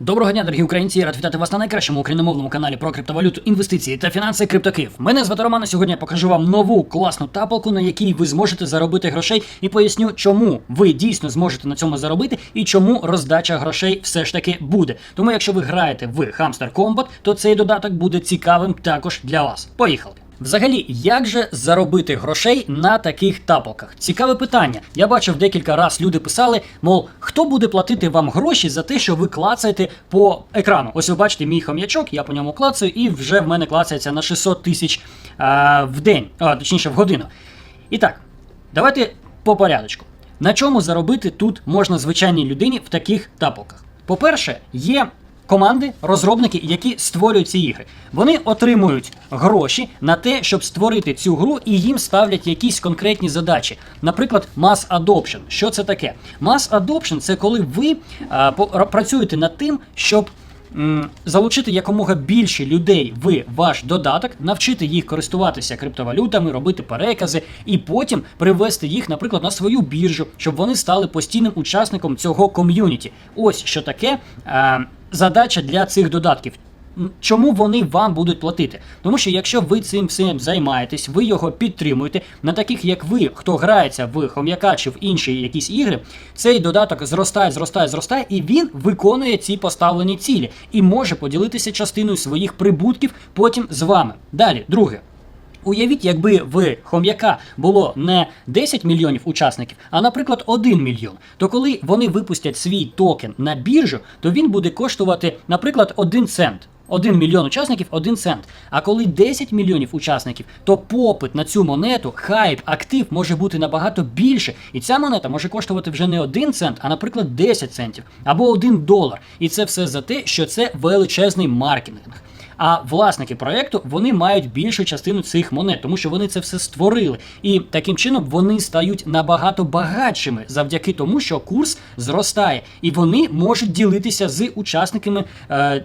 Доброго дня, дорогі українці! Рад вітати вас на найкращому україномовному каналі про криптовалюту, інвестиції та фінанси Криптокив. Мене звати Роман, і Сьогодні я покажу вам нову класну тапалку, на якій ви зможете заробити грошей, і поясню, чому ви дійсно зможете на цьому заробити і чому роздача грошей все ж таки буде. Тому, якщо ви граєте в Hamster Combat, то цей додаток буде цікавим також для вас. Поїхали! Взагалі, як же заробити грошей на таких тапалках? Цікаве питання. Я бачив декілька раз люди писали, мов, хто буде платити вам гроші за те, що ви клацаєте по екрану. Ось ви бачите мій хом'ячок, я по ньому клацаю, і вже в мене клацається на 600 тисяч в день, а, точніше в годину. І так, давайте по порядочку. На чому заробити тут можна звичайній людині в таких тапалках? По-перше, є команди, розробники, які створюють ці ігри. Вони отримують гроші на те, щоб створити цю гру, і їм ставлять якісь конкретні задачі. Наприклад, Mass Adoption. Що це таке? Mass Adoption – це коли ви а, по- працюєте над тим, щоб залучити якомога більше людей в ваш додаток, навчити їх користуватися криптовалютами, робити перекази, і потім привести їх, наприклад, на свою біржу, щоб вони стали постійним учасником цього ком'юніті. Ось що таке е, задача для цих додатків. Чому вони вам будуть платити? Тому що якщо ви цим всім займаєтесь, ви його підтримуєте, на таких як ви, хто грається в хом'яка чи в інші якісь ігри, цей додаток зростає, зростає, зростає, і він виконує ці поставлені цілі і може поділитися частиною своїх прибутків потім з вами. Далі, друге. Уявіть, якби в хом'яка було не 10 мільйонів учасників, а, наприклад, 1 мільйон. То коли вони випустять свій токен на біржу, то він буде коштувати, наприклад, 1 цент. 1 мільйон учасників 1 цент. А коли 10 мільйонів учасників, то попит на цю монету, хайп, актив може бути набагато більше. І ця монета може коштувати вже не 1 цент, а, наприклад, 10 центів або 1 долар. І це все за те, що це величезний маркетинг. А власники проекту вони мають більшу частину цих монет, тому що вони це все створили. І таким чином вони стають набагато багатшими завдяки тому, що курс зростає, і вони можуть ділитися з учасниками. Е,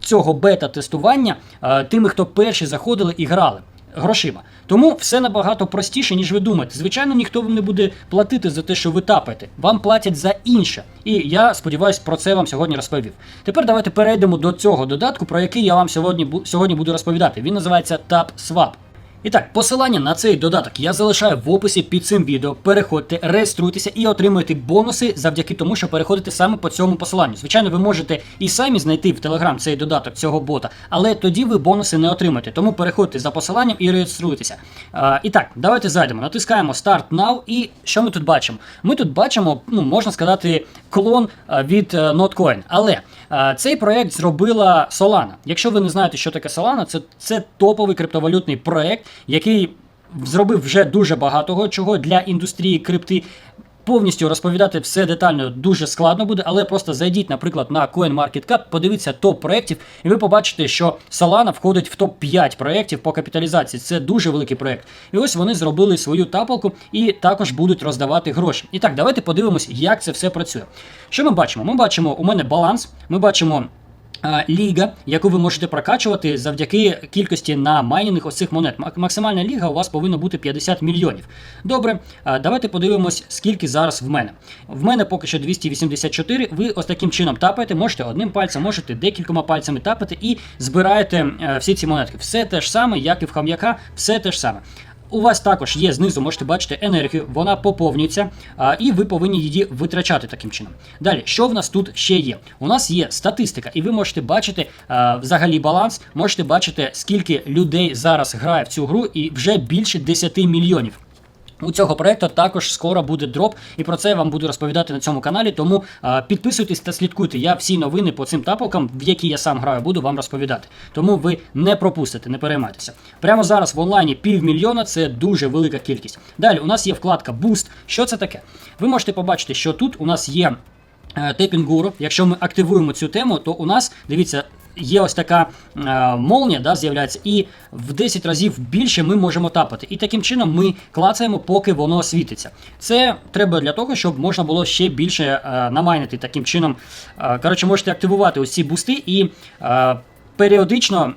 Цього бета-тестування е, тими, хто перші заходили і грали грошима. Тому все набагато простіше, ніж ви думаєте. Звичайно, ніхто вам не буде платити за те, що ви тапаєте. Вам платять за інше. І я сподіваюся, про це вам сьогодні розповів. Тепер давайте перейдемо до цього додатку, про який я вам сьогодні, сьогодні буду розповідати. Він називається TapSwap. І так, посилання на цей додаток я залишаю в описі під цим відео. Переходьте, реєструйтеся і отримуєте бонуси завдяки тому, що переходите саме по цьому посиланню. Звичайно, ви можете і самі знайти в Telegram цей додаток цього бота, але тоді ви бонуси не отримаєте. Тому переходьте за посиланням і реєструйтеся. А, і так, давайте зайдемо. Натискаємо Start Now. І що ми тут бачимо? Ми тут бачимо, ну можна сказати, клон від е, Notcoin. Але а, цей проект зробила Solana. Якщо ви не знаєте, що таке Solana, це, це топовий криптовалютний проект, який зробив вже дуже багато чого для індустрії крипти. Повністю розповідати все детально дуже складно буде, але просто зайдіть, наприклад, на CoinMarketCap, подивіться топ проєктів, і ви побачите, що Solana входить в топ 5 проєктів по капіталізації. Це дуже великий проєкт. І ось вони зробили свою тапалку і також будуть роздавати гроші. І так, давайте подивимось, як це все працює. Що ми бачимо? Ми бачимо, у мене баланс, ми бачимо. Е, Ліга, яку ви можете прокачувати завдяки кількості на майнінг ось цих монет. Максимальна ліга у вас повинна бути 50 мільйонів. Добре, е, давайте подивимось, скільки зараз в мене. В мене поки що 284. Ви ось таким чином тапаєте, можете одним пальцем, можете декількома пальцями тапати і збираєте е, всі ці монетки. Все те ж саме, як і в хам'яка, все те ж саме. У вас також є знизу, можете бачити енергію, вона поповнюється, а, і ви повинні її витрачати таким чином. Далі, що в нас тут ще є? У нас є статистика, і ви можете бачити а, взагалі баланс, можете бачити, скільки людей зараз грає в цю гру, і вже більше 10 мільйонів. У цього проекту також скоро буде дроп, і про це я вам буду розповідати на цьому каналі. Тому підписуйтесь та слідкуйте. Я всі новини по цим тапалкам, в які я сам граю, буду вам розповідати. Тому ви не пропустите, не переймайтеся. Прямо зараз в онлайні півмільйона це дуже велика кількість. Далі у нас є вкладка Boost. Що це таке? Ви можете побачити, що тут у нас є тепінгуру. Якщо ми активуємо цю тему, то у нас дивіться. Є ось така е, молнія, да, з'являється, і в 10 разів більше ми можемо тапати. І таким чином ми клацаємо, поки воно світиться. Це треба для того, щоб можна було ще більше е, намайнити. Таким чином, е, коротше, можете активувати ці бусти і е, періодично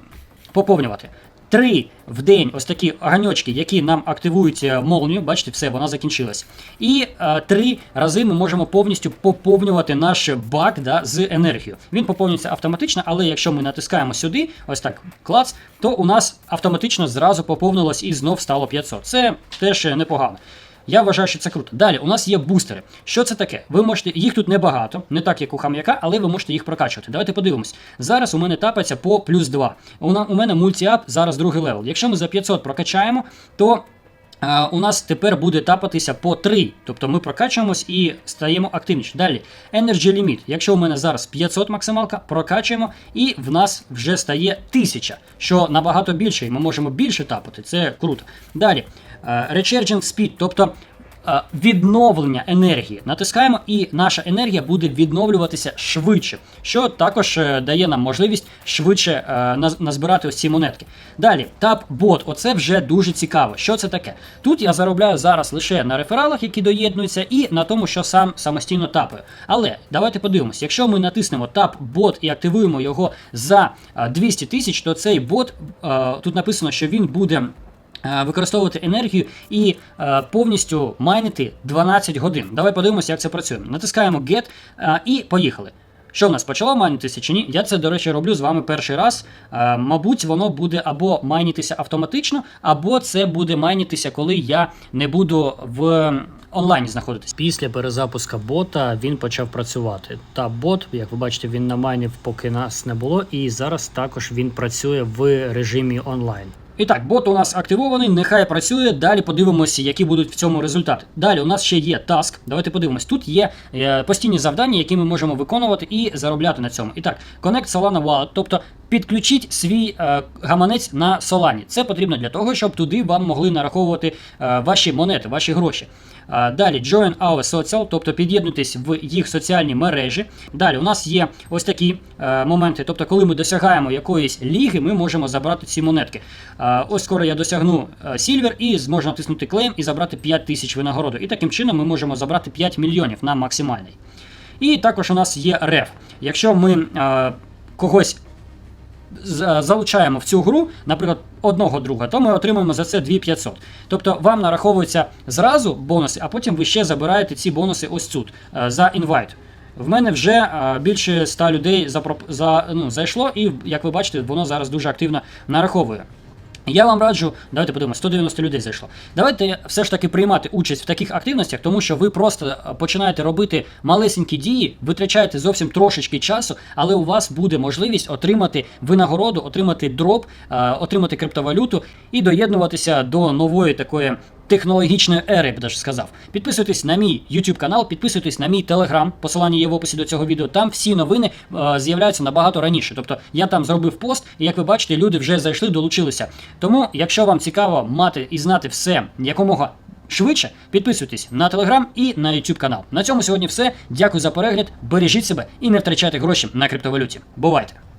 поповнювати. Три в день ось такі ганьочки, які нам активують е, молнію. Бачите, все, вона закінчилась. І е, три рази ми можемо повністю поповнювати наш бак да, з енергією. Він поповнюється автоматично, але якщо ми натискаємо сюди, ось так клац, то у нас автоматично зразу поповнилось і знов стало 500. Це теж непогано. Я вважаю, що це круто. Далі у нас є бустери. Що це таке? Ви можете їх тут небагато, не так як у хам'яка, але ви можете їх прокачувати. Давайте подивимось. Зараз у мене тапається по плюс 2. У, мене мультіап зараз другий левел. Якщо ми за 500 прокачаємо, то у нас тепер буде тапатися по 3. Тобто ми прокачуємось і стаємо активніше. Далі, Energy Limit. Якщо у мене зараз 500 максималка, прокачуємо, і в нас вже стає 1000, що набагато більше, і ми можемо більше тапати. Це круто. Далі, е, Recharging Speed, тобто е, відновлення енергії. Натискаємо, і наша енергія буде відновлюватися швидше, що також е, дає нам можливість швидше е, назбирати ось ці монетки. Далі, тап-бот, оце вже дуже цікаво. Що це таке? Тут я заробляю зараз лише на рефералах, які доєднуються, і на тому, що сам самостійно тапаю. Але давайте подивимось, якщо ми натиснемо тап-бот і активуємо його за е, 200 тисяч, то цей бот е, тут написано, що він буде. Е, Використовувати енергію і е, повністю майнити 12 годин. Давай подивимося, як це працює. Натискаємо Get е, і поїхали. Що в нас почало майнитися чи ні? Я це, до речі, роблю з вами перший раз. Е, мабуть, воно буде або майнитися автоматично, або це буде майнитися, коли я не буду в онлайні знаходитись. Після перезапуска бота він почав працювати. Та бот, як ви бачите, він намайнив, поки нас не було, і зараз також він працює в режимі онлайн. І так, бот у нас активований, нехай працює. Далі подивимося, які будуть в цьому результати. Далі у нас ще є таск. Давайте подивимось. Тут є е, постійні завдання, які ми можемо виконувати і заробляти на цьому. І так, Connect Solana Wallet, тобто підключіть свій е, гаманець на Solana. Це потрібно для того, щоб туди вам могли нараховувати е, ваші монети, ваші гроші. Далі Join Our Social, тобто під'єднуйтесь в їх соціальні мережі. Далі у нас є ось такі е, моменти. Тобто, коли ми досягаємо якоїсь ліги, ми можемо забрати ці монетки. Ось скоро я досягну е, Silver і зможу натиснути клейм і забрати 5 тисяч винагороду. І таким чином ми можемо забрати 5 мільйонів на максимальний. І також у нас є реф. Якщо ми е, когось залучаємо в цю гру, наприклад, одного друга, то ми отримуємо за це 2500. Тобто вам нараховуються зразу бонуси, а потім ви ще забираєте ці бонуси ось тут е, за інвайт. В мене вже е, більше 100 людей за, ну, зайшло, і як ви бачите, воно зараз дуже активно нараховує. Я вам раджу, давайте подивимося, 190 людей зайшло. Давайте все ж таки приймати участь в таких активностях, тому що ви просто е, починаєте робити малесенькі дії, витрачаєте зовсім трошечки часу, але у вас буде можливість отримати винагороду, отримати дроп, е, отримати криптовалюту і доєднуватися до нової такої. Технологічної ери, я б даже сказав. Підписуйтесь на мій YouTube канал, підписуйтесь на мій Telegram, посилання є в описі до цього відео. Там всі новини е, з'являються набагато раніше. Тобто я там зробив пост, і як ви бачите, люди вже зайшли, долучилися. Тому, якщо вам цікаво мати і знати все якомога швидше, підписуйтесь на Telegram і на YouTube канал. На цьому сьогодні все. Дякую за перегляд. Бережіть себе і не втрачайте гроші на криптовалюті. Бувайте!